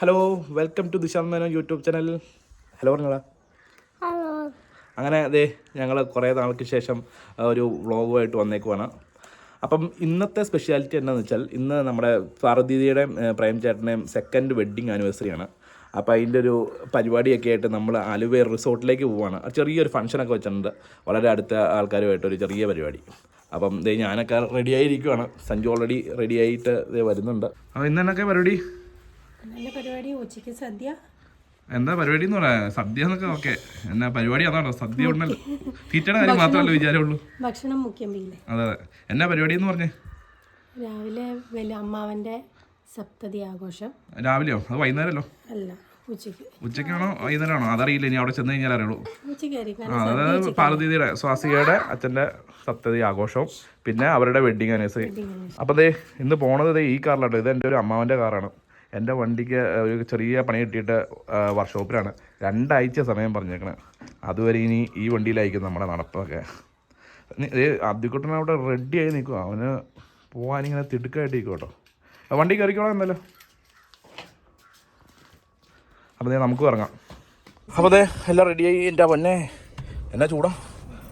Hello welcome to Disha Menon YouTube channel hello പറഞ്ഞോളാ. അങ്ങനെ അതെ ഞങ്ങൾ കുറേ നാൾക്ക് ശേഷം ഒരു വ്ളോഗുമായിട്ട് വന്നേക്കുവാണ്. അപ്പം ഇന്നത്തെ സ്പെഷ്യാലിറ്റി എന്താണെന്ന് വെച്ചാൽ ഇന്ന് നമ്മുടെ പാർവതിയുടെയും പ്രേം ചേട്ടന്റെയും സെക്കൻഡ് വെഡ്ഡിങ് ആനിവേഴ്സറിയാണ് അപ്പോൾ അതിന്റെ ഒരു പരിപാടിയൊക്കെ ആയിട്ട് നമ്മൾ ആലുവ റിസോർട്ടിലേക്ക് പോവുകയാണ് ചെറിയൊരു ഫംഗ്ഷനൊക്കെ വെച്ചിട്ടുണ്ട്. വളരെ അടുത്ത ആൾക്കാരുമായിട്ട് ഒരു ചെറിയ പരിപാടി. അപ്പം ഇതേ ഞാനൊക്കെ റെഡി ആയിരിക്കുവാണ്. സഞ്ജു ഓൾറെഡി റെഡി ആയിട്ട് വരുന്നുണ്ട്. അപ്പോൾ ഇന്നെന്നൊക്കെ പരിപാടി? പരിപാടി? ഉച്ചയ്ക്ക് സദ്യ? എന്താ പരിപാടി എന്ന് പറയാ. സദ്യ എന്നൊക്കെ ഓക്കെ. എന്നാ പരിപാടി അതാണോ സദ്യ ഉണ്ടല്ലോ. തീറ്റയുടെ കാര്യം മാത്രമല്ല വിചാരമുള്ളൂ. ഭക്ഷണം മുഖ്യം അതെ അതെ. എന്നാ പരിപാടി എന്ന് പറഞ്ഞേ? രാവിലെ വലിയ അമ്മാവന്റെ സപ്തതി ആഘോഷം. രാവിലെയോ? അത് വൈകുന്നേരമല്ലോ അല്ല ഉച്ചയ്ക്ക്. ഉച്ചയ്ക്കാണോ? വൈകുന്നേരമാണോ? അതറിയില്ല. ഇനി അവിടെ ചെന്ന് കഴിഞ്ഞാൽ അറിയുള്ളൂ. ആ അതായത് പാർവതിയുടെ സ്വാസികയുടെ അച്ഛന്റെ സപ്തതി ആഘോഷവും പിന്നെ അവരുടെ വെഡിങ് അനേഴ്സ് അപ്പോൾ ദേ ഇന്ന് പോണത് ഈ കാറിലാട്ടോ. ഇത് എന്റെ ഒരു അമ്മാവന്റെ കാറാണ്. എന്റെ വണ്ടിക്ക് ഒരു ചെറിയ പണി കിട്ടിയിട്ട് വർക്ക്ഷോപ്പിലാണ്. രണ്ടാഴ്ച സമയം പറഞ്ഞേക്കണേ. അതുവരെ ഇനി ഈ വണ്ടിയിലായിരിക്കും നമ്മുടെ നടപ്പൊക്കെ. അബ്ദിക്കുട്ടൻ അവിടെ റെഡി ആയി നിൽക്കുക അവന് പോകാനിങ്ങനെ തിടുക്കമായിട്ട് നിൽക്കും കേട്ടോ വണ്ടി കയറിക്കോളാം എന്നല്ലോ അപ്പോൾ ദേ നമുക്ക് ഇറങ്ങാം. അപ്പോൾ അതെ എല്ലാം റെഡിയായി എന്റെ പൊന്നെ എന്നാ ചൂടാ?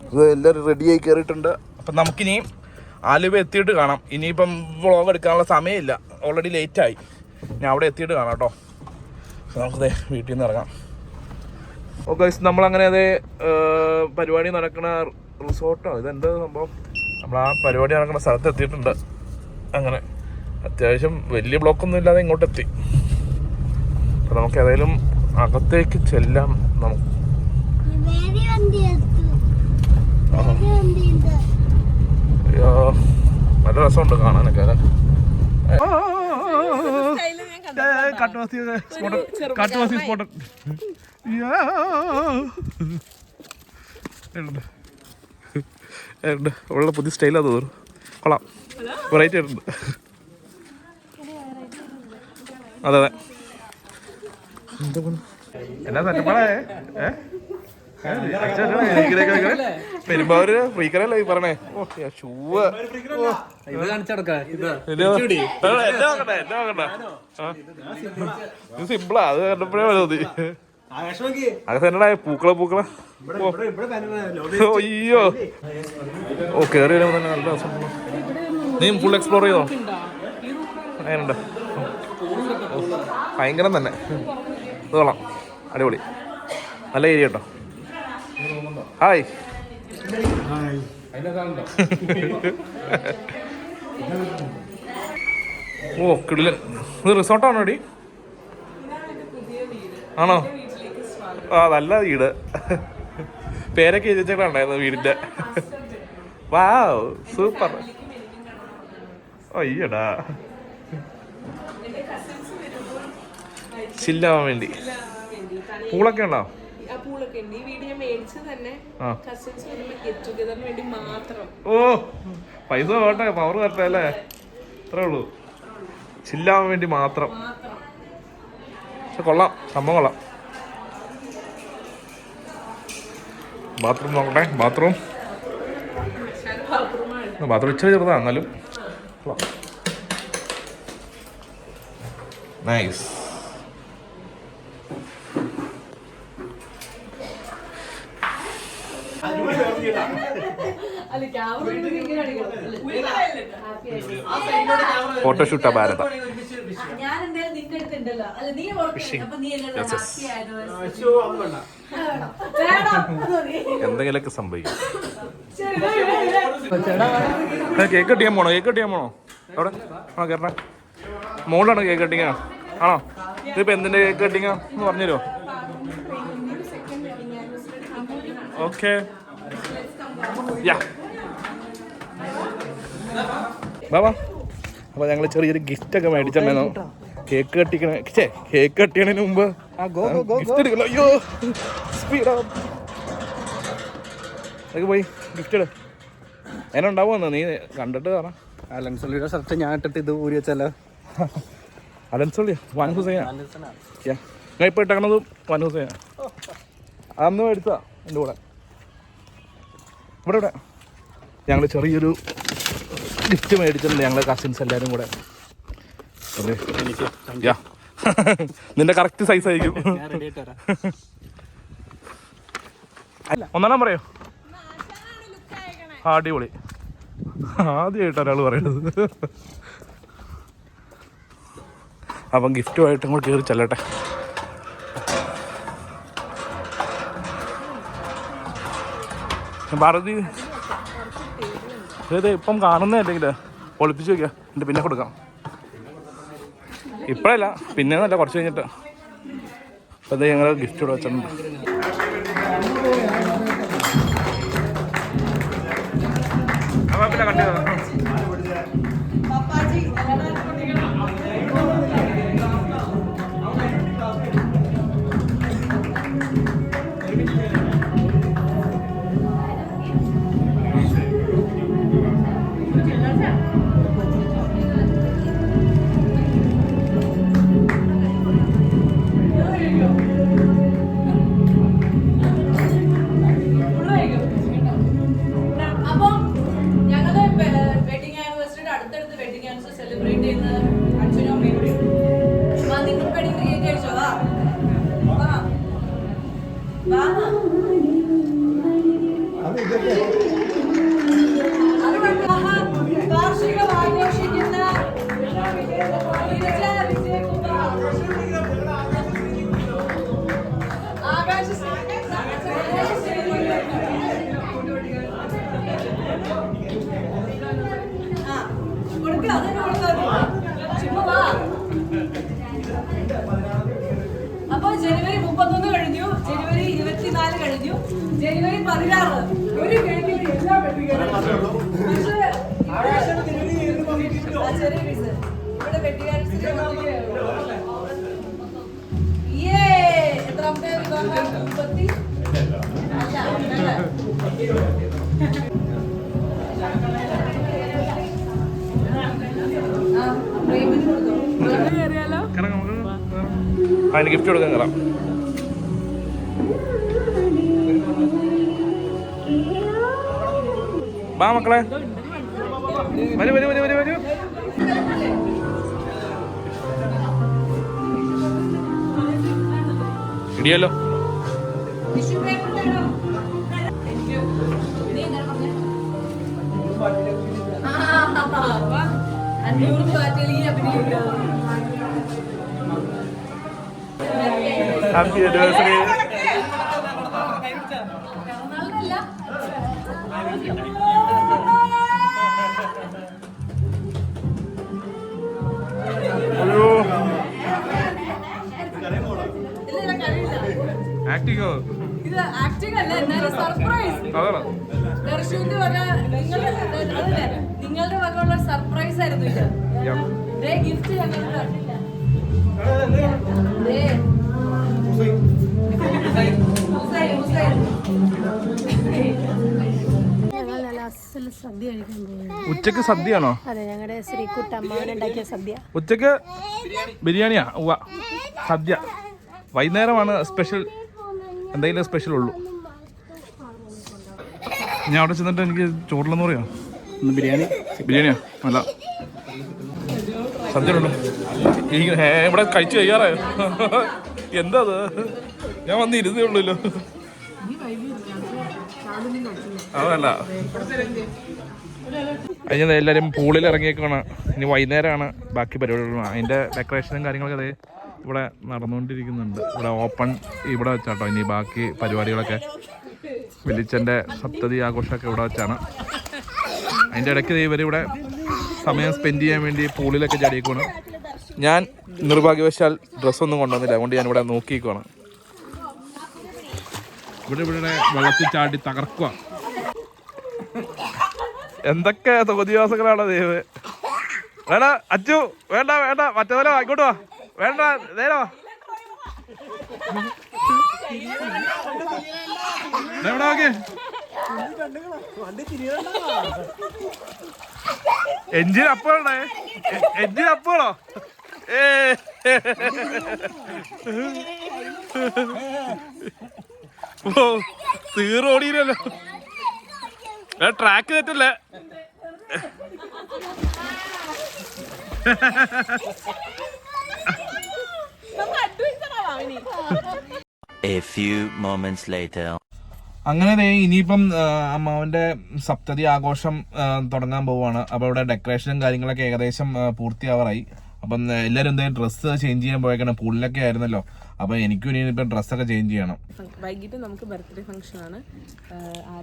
അത് എല്ലാവരും റെഡിയായി കയറിയിട്ടുണ്ട്. അപ്പം നമുക്കിനി ആലുവ എത്തിയിട്ട് കാണാം. ഇനിയിപ്പം വ്ളോഗ് എടുക്കാനുള്ള സമയമില്ല. ഓൾറെഡി ലേറ്റായി ഞാൻ അവിടെ എത്തിയിട്ട് കാണാം കേട്ടോ. നമുക്ക് വീട്ടിൽ നിന്ന് ഇറങ്ങാം ഓക്കെ നമ്മളങ്ങനെ അതേ പരിപാടി നടക്കുന്ന റിസോർട്ടോ ഇതെന്താ സംഭവം? നമ്മൾ ആ പരിപാടി നടക്കുന്ന സ്ഥലത്ത് എത്തിയിട്ടുണ്ട്. അങ്ങനെ അത്യാവശ്യം വലിയ ബ്ലോക്കൊന്നും ഇല്ലാതെ ഇങ്ങോട്ട് എത്തി അപ്പം നമുക്ക് ഏതായാലും അകത്തേക്ക് ചെല്ലാം നമുക്ക്. നല്ല രസമുണ്ട് കാണാനൊക്കെ കാട്ടുവാസി സ്പോട്ടൻ ഉള്ള പുതിയ സ്റ്റൈലാ തോന്നുന്നു. കൊള്ളാം. വെറൈറ്റി ആയിട്ടുണ്ട് അതെ അതെ. എന്താ സെറ്റപ്പാടേ ഏ? പെരുമ്പാവൂര് ഫ്രീക്കറല്ലേ ഈ പറഞ്ഞേ? ഓ ഷൂവ് ഇത് കാണിച്ചടക്ക സിമ്പിളാ അത് കണ്ടപ്പോഴേ മതി. അതൊക്കെ എന്നടാ പൂക്കള പൂക്കള. ഓ, അയ്യോ. ഓ കേറി വരുമ്പോ തന്നെ നല്ല രസം. നീ ഫുൾ എക്സ്പ്ലോർ ചെയ്തോ? അങ്ങനെയുണ്ട്. ഓ, ഭയങ്കരം തന്നെ. ഇത് കൊള്ളാം. അടിപൊളി. നല്ല ഏരിയ കേട്ടോ ഹായ്. ഓ കിടിലൻ. ഇത് റിസോർട്ടാണോ ഡി ആണോ? ആ നല്ല വീട്. പേരൊക്കെ എഴുതിച്ചിട്ടുണ്ടായിരുന്നു വീടിന്റെ. Wow super. അയ്യടാ ചില്ലാവാൻ വേണ്ടി. പൂളൊക്കെ ഉണ്ടോ? ആ പൂളൊക്കെ ഉണ്ട്. ഈ വീട് ഞാൻ തന്നെ കസിൻസ് വരുമ്പോ ഗെറ്റ് ടുഗദറിന് വേണ്ടി മാത്രം. ഓ പൈസ വേട്ടെ പവർ തരട്ടെ അല്ലേ? അത്രേ ഉള്ളൂ. ചില്ലാവാൻ വേണ്ടി മാത്രം. പക്ഷെ കൊള്ളാം സംഭവം കൊള്ളാം. ബാത്റൂം നോക്കട്ടെ ബാത്റൂം. ബാത്റൂം ഇച്ചിരി ചെറുതാ എന്നാലും. നൈസ് അല്ല ക്യാമറ ഇങ്ങനെ ഫോട്ടോഷൂട്ടാ ഭാരത ഞാൻ എന്തായാലും നിന്റെ അടുത്തുണ്ടല്ലോ അല്ല നീ ഓർക്കില്ല അപ്പൊ നീ എന്നോട് ഹാപ്പി ഭാരത. എന്തെങ്കിലൊക്കെ സംഭവിക്കും. കേക്ക് കട്ടിയാൻ പോണോ? കേക്ക് കട്ടിയാൻ പോണോ? അവിടെ ആ കേരള മോളാണ് കേക്ക് കട്ടിങ് ആണോ? ഇതിപ്പോ എന്തിന്റെ കേക്ക് കട്ടിങ് എന്ന് പറഞ്ഞുതരുമോ ഓക്കെ യാ ബാബാ അപ്പോൾ ഞങ്ങൾ ചെറിയൊരു ഗിഫ്റ്റ് ഒക്കെ മേടിച്ചിട്ടുണ്ടായിരുന്നു കേക്ക് കട്ടിക്കണ ഛേ കേക്ക് കട്ടിയണതിന് മുമ്പ് ഗിഫ്റ്റ് എടുക്കല്ലോ അയ്യോ സ്പീഡാ അതൊക്കെ പോയി ഗിഫ്റ്റ് എടു എന്നെ ഉണ്ടാവുമെന്ന് നീ കണ്ടിട്ട് പറ. അലൻസുള്ളിയുടെ ഷർട്ട് ഞാൻ ഇട്ടിട്ട് ഇത് ഊരി വെച്ചല്ലോ. അലൻസോളിയാ വൻ ഹുസൈനാ? ഞാൻ ഇപ്പോൾ ഇട്ടേക്കണത് വൻ ഹുസൈനാ. അന്ന് മേടിച്ചാ എന്റെ കൂടെ. ഇവിടെ ഇവിടെ ഞങ്ങൾ ചെറിയൊരു ഗിഫ്റ്റ് മേടിച്ചിട്ടുണ്ട് ഞങ്ങൾ കസിൻസ് എല്ലാവരും കൂടെ. നിന്റെ കറക്റ്റ് സൈസ് ആയിരിക്കും. ഒന്നാം പറയോ. അടിപൊളി. ആദ്യമായിട്ട് ഒരാൾ പറയുന്നത്. അപ്പം ഗിഫ്റ്റുമായിട്ട് ഇങ്ങോട്ട് കയറി ചെല്ലട്ടെ. ഭാരതി. അതെ ഇപ്പം കാണുന്നതല്ലെങ്കിൽ ഒളിപ്പിച്ച് വെക്കാം. എന്നിട്ട് പിന്നെ കൊടുക്കാം. ഇപ്പോഴല്ല പിന്നെ നല്ല കുറച്ച് കഴിഞ്ഞിട്ട്. അപ്പം അത് ഞങ്ങൾ ഗിഫ്റ്റ് ഇവിടെ വെച്ചിട്ടുണ്ട്. അപ്പം പിന്നെ കണ്ടു അതിന് ഗിഫ്റ്റ് കൊടുക്കാൻ കയറാം വാ മക്കളെ. വരൂ വരൂ വരൂ വരൂ വരൂ. ഇടിയല്ലോ. അഞ്ഞൂറ് അഭിനയിക്കാം ഹാപ്പി ആനിവേഴ്സറി. ആക്ടിങ്ങോ? ഇത് ആക്ടിംഗ് അല്ല എന്നാലും സർപ്രൈസ്. അതാണ്? ദർശുവിന്റെ പറഞ്ഞ നിങ്ങൾ അതല്ലേ നിങ്ങളുടെ വകയുള്ള സർപ്രൈസ് ആയിരുന്നു ഇത്. ദേ ഗിഫ്റ്റ് ഉച്ചയ്ക്ക് സദ്യയാണോ? അതെ ഞങ്ങളുടെ ശ്രീകുട്ട അമ്മാവൻ ഉണ്ടാക്കിയ സദ്യ. ഉച്ചയ്ക്ക് ബിരിയാണിയാ? ഉവ്വ. സദ്യ. വൈകുന്നേരമാണ് സ്പെഷ്യൽ എന്തെങ്കിലും സ്പെഷ്യൽ ഉള്ളൂ. ഞാൻ അവിടെ ചെന്നിട്ട് എനിക്ക് ചോറിലെന്ന് പറയാം. ബിരിയാണി? ബിരിയാണിയോ? അല്ല. സദ്യ ഉണ്ടോ ഈ ഇവിടെ കഴിച്ചു കഴിയാറായോ? എന്താ അത് ഞാൻ വന്ന് ഇരുന്നേ ഉള്ളൂല്ലോ. അതല്ല. അതിന് എല്ലാവരും പൂളിൽ ഇറങ്ങിയേക്കാണ് ഇനി വൈകുന്നേരമാണ് ബാക്കി പരിപാടികളും. അതിന്റെ ഡെക്കറേഷനും കാര്യങ്ങളൊക്കെ അതേ ഇവിടെ നടന്നുകൊണ്ടിരിക്കുന്നുണ്ട്. ഇവിടെ ഓപ്പൺ ഇവിടെ വെച്ചാട്ടോ. ഇനി ബാക്കി പരിപാടികളൊക്കെ. വെളിച്ചന്റെ സപ്തതി ആഘോഷമൊക്കെ ഇവിടെ വെച്ചാണ്. അതിന്റെ ഇടയ്ക്ക് ഇവരിവിടെ സമയം സ്പെൻഡ് ചെയ്യാൻ വേണ്ടി പൂളിലൊക്കെ ചാടിയേക്കുവാണ്. ഞാൻ നിർഭാഗ്യവശാൽ ഡ്രസ്സൊന്നും കൊണ്ടുവന്നില്ല. അതുകൊണ്ട് ഞാൻ ഇവിടെ നോക്കിയേക്കുവാണ്. ഇവിടെ ഇവിടെ വെള്ളത്തിൽ ചാടി തകർക്കുക എന്തൊക്കെ തോന്നിവാസങ്ങളാണ് ദൈവം വേണ്ട അച്ചു വേണ്ട വേണ്ട. മറ്റേ ആയിക്കോട്ട് വാ. വേണ്ട നേരോ എവിടെ നോക്കിയേ എഞ്ചിൻ അപ്പോഴേ എഞ്ചിൻ അപ്പോഴോ ഏ. ഓ തീറോടിയില്ലല്ലോ ട്രാക്ക് തെറ്റല്ലേ? A few moments later. അങ്ങനെ ദേ ഇനിയിപ്പം അമ്മാവന്റെ അമ്മാവന്റെ സപ്തതി ആഘോഷം തുടങ്ങാൻ പോവുകയാണ് അപ്പോൾ ഇവിടെ ഡെക്കറേഷനും കാര്യങ്ങളൊക്കെ ഏകദേശം പൂർത്തിയാവറായി. അപ്പം എല്ലാവരും എന്തായാലും ഡ്രസ്സ് ചേഞ്ച് ചെയ്യാൻ പോയേക്കണം. പൂളിലൊക്കെ ആയിരുന്നല്ലോ. അപ്പൊ എനിക്കും ഇനി ഇപ്പം ഡ്രസ്സൊക്കെ ചേഞ്ച് ചെയ്യണം. വൈകിട്ട് നമുക്ക് ബർത്ത്ഡേ ഫംഗ്ഷൻ ആണ്.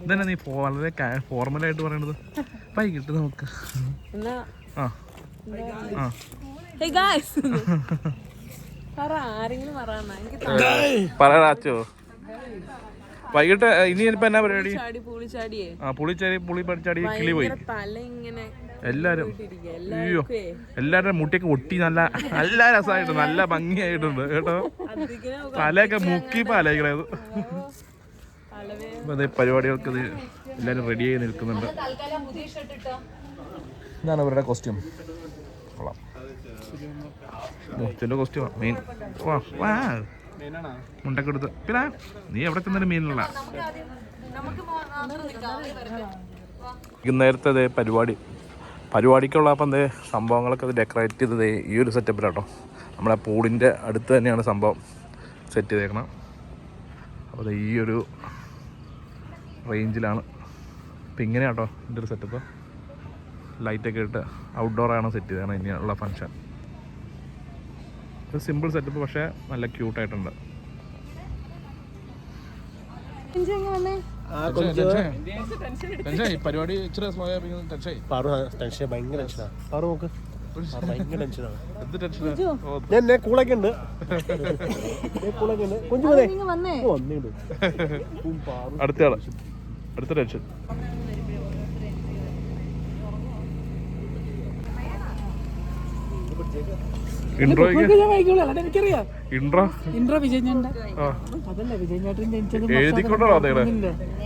ഇതന്നെ നീ വളരെ ഫോർമൽ ആയിട്ട് പറയണത്. വൈകിട്ട് നമുക്ക്. എന്നാ ആ. ആ ഹേ ഗായ്സ് പറ ആരെങ്കിലും പറയണ എനിക്ക് പറയാച്ചോ വൈകിട്ട് ഇനി ഇപ്പൊ എന്നാ പരിപാടി? ആ പുളിച്ചാടി പുളി പഠിച്ചാടി കിളി പോയി. എല്ലാരും. അയ്യോ. എല്ലാവരുടെ മുട്ടിയൊക്കെ ഒട്ടി നല്ല നല്ല രസമായിട്ട് നല്ല ഭംഗിയായിട്ടുണ്ട് കേട്ടോ. തലയൊക്കെ മുക്കി പാലയിക്കണത്. അതെ പരിപാടികൾക്ക് ഇത് എല്ലാരും റെഡി ആയി നിൽക്കുന്നുണ്ട്. ഇതാണ് അവരുടെ കോസ്റ്റ്യൂം കൊള്ളാം. മുത്തിന്റെ കോസ്റ്റ്യൂം മെയിൻ വാ വാ. മുണ്ടൊക്കെ എടുത്ത് പിന്നെ നീ എവിടെ ചെന്നാലും മീനുള്ള നമുക്ക് അതേ പരിപാടി. പരിപാടിക്കുള്ള അപ്പം എന്തേ സംഭവങ്ങളൊക്കെ അത് ഡെക്കറേറ്റ് ചെയ്തത് ഈ ഒരു സെറ്റപ്പിലാട്ടോ നമ്മളെ പൂളിന്റെ അടുത്ത് തന്നെയാണ് സംഭവം സെറ്റ് ചെയ്തേക്കണം. അപ്പോൾ അത് ഈ ഒരു റേഞ്ചിലാണ് അപ്പം ഇങ്ങനെയാട്ടോ ഇതിന്റെ ഒരു സെറ്റപ്പ് ലൈറ്റൊക്കെ ഇട്ട് ഔട്ട്ഡോറാണ് സെറ്റ് ചെയ്തേക്കണം ഇനിയുള്ള ഫങ്ഷൻ ഒരു സിമ്പിൾ സെറ്റപ്പ് പക്ഷേ നല്ല ക്യൂട്ടായിട്ടുണ്ട് പരിപാടി ഇച്ചിരി സ്ലോ ആയി ടെൻഷനായി പാറു ടെൻഷൻ ഭയങ്കര പാറു നോക്ക്. ഞാൻ കൂളൊക്കെ ഉണ്ട്. കൂളൊക്കെ അടുത്ത ആൾ. അടുത്ത ടെൻഷൻ.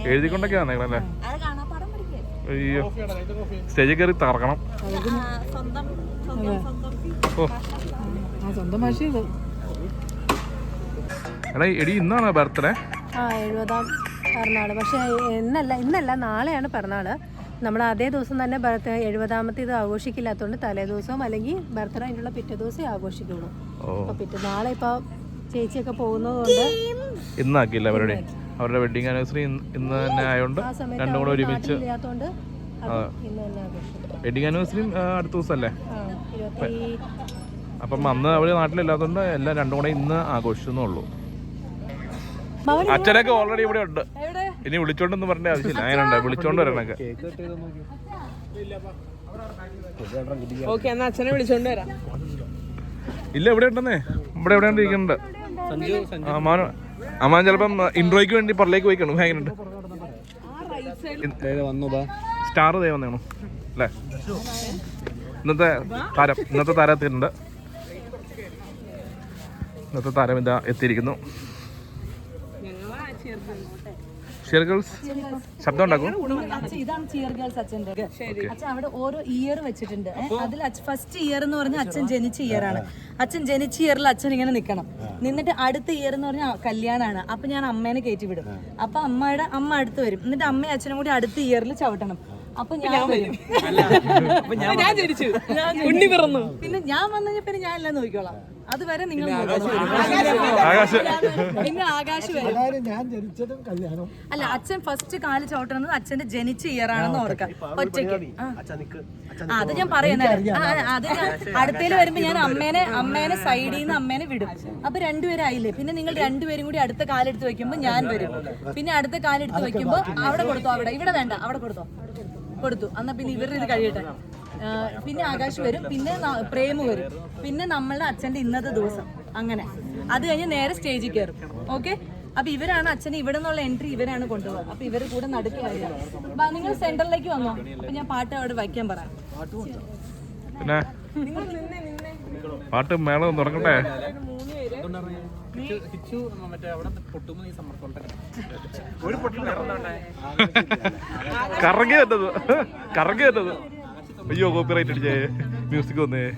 എഴുതിക്കൊണ്ടൊക്കെ വന്നേക്കണല്ലേ അയ്യോ. സ്റ്റേജിൽ കയറി തറക്കണം. ഓ. സ്വന്തം ഭാഷ എടാ എടി ഇന്നാണ് ബർത്ത്ഡേ? ആ എഴുപതാം പിറന്നാൾ. പക്ഷെ ഇന്നല്ല ഇന്നല്ല നാളെയാണ് പിറന്നാൾ. നമ്മൾ അതേ ദിവസം തന്നെ ബർത്ത് എഴുപതാമത്തെ ഇത് ആഘോഷിക്കില്ലാത്തതുകൊണ്ട് തലേ ദിവസവും അല്ലെങ്കിൽ ബർത്ത്ഡേ അതിനുള്ള പിറ്റേ ദിവസമേ ആഘോഷിക്കുള്ളൂ. ഓ. അപ്പൊ പിറ്റേ നാളെ ഇപ്പൊ ചേച്ചിയൊക്കെ പോകുന്നതുകൊണ്ട് ഇന്നാക്കില്ല അവരുടെ അവരുടെ വെഡിങ് ആനിവേഴ്സറി ഇന്ന് തന്നെ ആയതുകൊണ്ട് രണ്ടും കൂടെ ഒരുമിച്ച് വെഡിങ് ആനിവേഴ്സറിയും അടുത്ത ദിവസമല്ലേ അപ്പം അന്ന് അവർ നാട്ടിലില്ലാത്തതുകൊണ്ട് എല്ലാം രണ്ടും കൂടെ ഇന്ന് ആഘോഷിച്ചെന്നുള്ളൂ അച്ഛനൊക്കെ ഓൾറെഡി ഇവിടെ ഉണ്ട്. ഇനി വിളിച്ചോണ്ടെന്ന് പറഞ്ഞ ആവശ്യമില്ല. അങ്ങനെയുണ്ട് വിളിച്ചോണ്ട് വരണൊക്കെ. ഓക്കെ എന്നാ അച്ഛനെ വിളിച്ചോണ്ട് വരാം. ഇല്ല ഇവിടെ ഉണ്ടെന്നേ. ഇവിടെ എവിടെ ഇരിക്കുന്നുണ്ട്. അമ്മാൻ അമ്മാൻ ചിലപ്പം ഇൻട്രോയ്ക്ക് വേണ്ടി പുറത്തേക്ക് പോയിക്കണു. ബാ സ്റ്റാർ ദേ വന്നേണു അല്ലേ? ഇന്നത്തെ താരം ഇന്നത്തെ താരം എത്തിയിട്ടുണ്ട്. ഇന്നത്തെ താരം ഇതാ എത്തിയിരിക്കുന്നു. ഷിയർ ഗേൾസ് ശബ്ദം ഉണ്ടാക്കും. അച്ഛൻ ഇതാണ് ചിയർ ഗേൾസ് അച്ഛന്റെ അച്ഛൻ അവിടെ ഓരോ ഇയർ വെച്ചിട്ടുണ്ട്. അതിൽ ഫസ്റ്റ് ഇയർ എന്ന് പറഞ്ഞാൽ അച്ഛൻ ജനിച്ച ഇയർ ആണ്. അച്ഛൻ ജനിച്ച ഇയറിൽ അച്ഛൻ ഇങ്ങനെ നിൽക്കണം നിന്നിട്ട് അടുത്ത ഇയർ എന്ന് പറഞ്ഞാൽ കല്യാണമാണ് അപ്പൊ ഞാൻ അമ്മേനെ കയറ്റി വിടും. അപ്പൊ അമ്മയുടെ അമ്മ അടുത്ത് വരും. എന്നിട്ട് അമ്മയും അച്ഛനും കൂടി അടുത്ത ഇയറിൽ ചവിട്ടണം. അപ്പൊ ഞാൻ വരും. ഞാൻ ജനിച്ചു. ഉണ്ണി പിറന്നു. പിന്നെ ഞാൻ വന്നു കഴിഞ്ഞാൽ പിന്നെ ഞാൻ എല്ലാം നോക്കിക്കോളാം. അതുവരെ നിങ്ങൾ ആകാശ് പിന്നെ ആകാശ് വരും. ഞാൻ ജനിച്ചതും കല്യാണം. അല്ല അച്ഛൻ ഫസ്റ്റ് കാൽ ചവിട്ടണത് അച്ഛന്റെ ജനിച്ച ഇയർ ആണെന്ന് ഓർക്കാം. ഒറ്റയ്ക്ക്. അച്ഛാ നിക്ക്. അത് ഞാൻ പറയുന്നത്. അത് അടുത്തേൽ വരുമ്പോ ഞാൻ അമ്മേനെ അമ്മേനെ സൈഡിൽ നിന്ന് അമ്മേനെ വിടും. അപ്പൊ രണ്ടുപേരായില്ലേ പിന്നെ നിങ്ങൾ രണ്ടുപേരും കൂടി അടുത്ത കാലെടുത്ത് വെക്കുമ്പോ ഞാൻ വരും. പിന്നെ അടുത്ത കാലെടുത്ത് വെക്കുമ്പോ അവിടെ കൊടുത്തോ അവിടെ. ഇവിടെ വേണ്ട അവിടെ കൊടുത്തോ. കൊടുത്തു. എന്നാ പിന്നെ ഇവരുടെ ഇത് കഴിയട്ടെ. പിന്നെ ആകാശ് വരും പിന്നെ പ്രേമ് വരും. പിന്നെ നമ്മളുടെ അച്ഛന്റെ ഇന്നത്തെ ദിവസം. അങ്ങനെ. അത് കഴിഞ്ഞ് നേരെ സ്റ്റേജിൽ കയറും. ഓക്കെ? അപ്പൊ ഇവരാണ് അച്ഛനെ ഇവിടെ നിന്നുള്ള എൻട്രി ഇവരാണ് കൊണ്ടുപോകുന്നത് അപ്പൊ ഇവർ കൂടെ നടുക്ക് വരിക നിങ്ങൾ സെന്ററിലേക്ക് വന്നോ? അപ്പൊ ഞാൻ പാട്ട് അവിടെ വയ്ക്കാൻ പറയാം. പിന്നെ? പാട്ട് മേളം തുടങ്ങട്ടെ? കറങ്ങി കറങ്ങി തന്നത് അയ്യോ കോപ്പിറൈറ്റ് അടിച്ചേ. മ്യൂസിക് വന്നേ.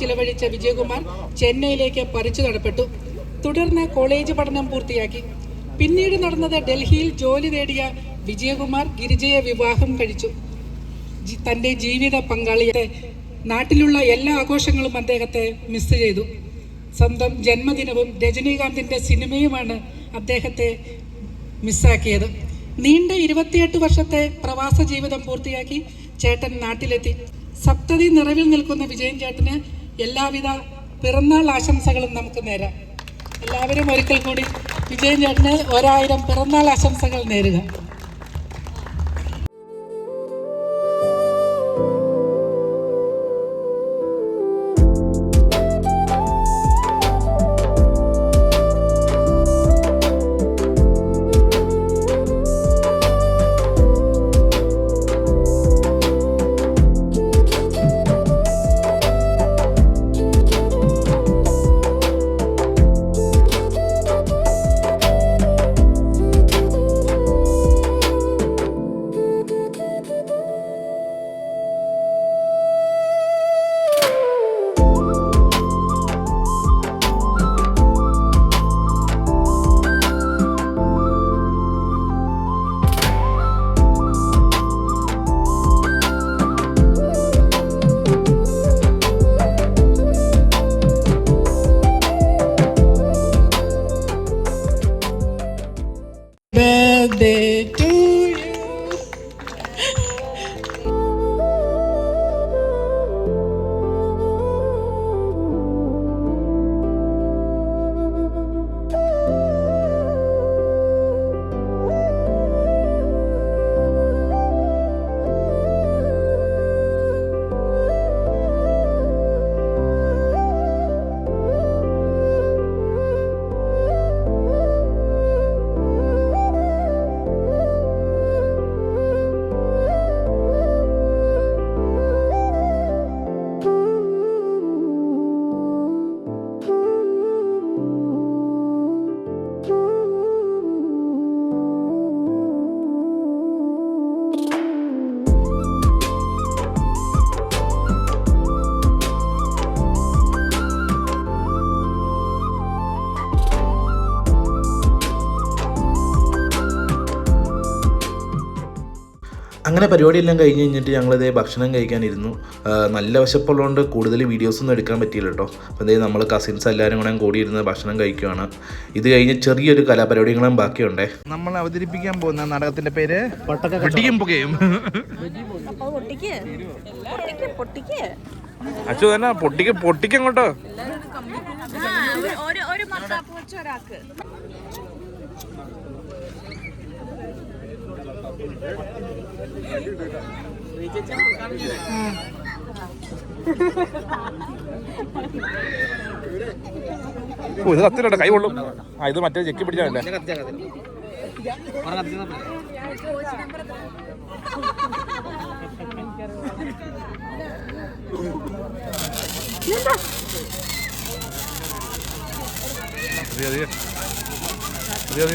ചിലവഴിച്ച വിജയകുമാർ ചെന്നൈയിലേക്ക് പറിച്ചു നടപ്പെട്ടു. തുടർന്ന് കോളേജ് പഠനം പൂർത്തിയാക്കി. പിന്നീട് നടന്നത് ഡൽഹിയിൽ ജോലി നേടിയ വിജയകുമാർ ഗിരിജയെ വിവാഹം കഴിച്ചു. തന്റെ ജീവിത പങ്കാളിയെ നാട്ടിലുള്ള എല്ലാ ആഘോഷങ്ങളും അദ്ദേഹത്തെ മിസ് ചെയ്തു. സ്വന്തം ജന്മദിനവും രജനീകാന്തിന്റെ സിനിമയുമാണ് അദ്ദേഹത്തെ മിസ്സാക്കിയത്. നീണ്ട ഇരുപത്തിയെട്ട് വർഷത്തെ പ്രവാസ ജീവിതം പൂർത്തിയാക്കി ചേട്ടൻ നാട്ടിലെത്തി. സപ്തതി നിറവിൽ നിൽക്കുന്ന വിജയൻ ചേട്ടന് എല്ലാവിധ പിറന്നാൾ ആശംസകളും നമുക്ക് നേരാം. എല്ലാവരും ഒരിക്കൽ കൂടി വിജയൻ ചേട്ടന് ഒരായിരം പിറന്നാൾ ആശംസകൾ നേരുക. അങ്ങനെ പരിപാടിയെല്ലാം കഴിഞ്ഞ് കഴിഞ്ഞിട്ട് ഞങ്ങളിതേ ഭക്ഷണം കഴിക്കാനിരുന്നു. നല്ല വിശപ്പുള്ളതുകൊണ്ട് കൂടുതൽ വീഡിയോസൊന്നും എടുക്കാൻ പറ്റിയില്ല കേട്ടോ അപ്പോൾ എന്തേ നമ്മൾ കസിൻസ് എല്ലാവരും കൂടെ കൂടിയിരുന്ന് ഭക്ഷണം കഴിക്കുകയാണ് ഇത് കഴിഞ്ഞ് ചെറിയൊരു കലാപരിപാടികളും ബാക്കിയുണ്ടേ. നമ്മൾ അവതരിപ്പിക്കാൻ പോകുന്ന നാടകത്തിന്റെ പേര് പൊട്ടിക്കും പുകയും. പൊട്ടിക്ക്. പൊട്ടിക്ക് പൊട്ടിക്ക്. അച്ചു തന്നെ പൊട്ടിക്ക് പൊട്ടിക്കങ്ങോട്ടോ ഒരു ഒരു മത്താപ്പ് വെച്ച ഒരാൾക്ക്. ഓ ഇത് കത്തിലട്ടെ കൈ കൊള്ളും. ആ ഇത് മറ്റേ ചെക്കി പിടിച്ചാലേ അതെ അതെ.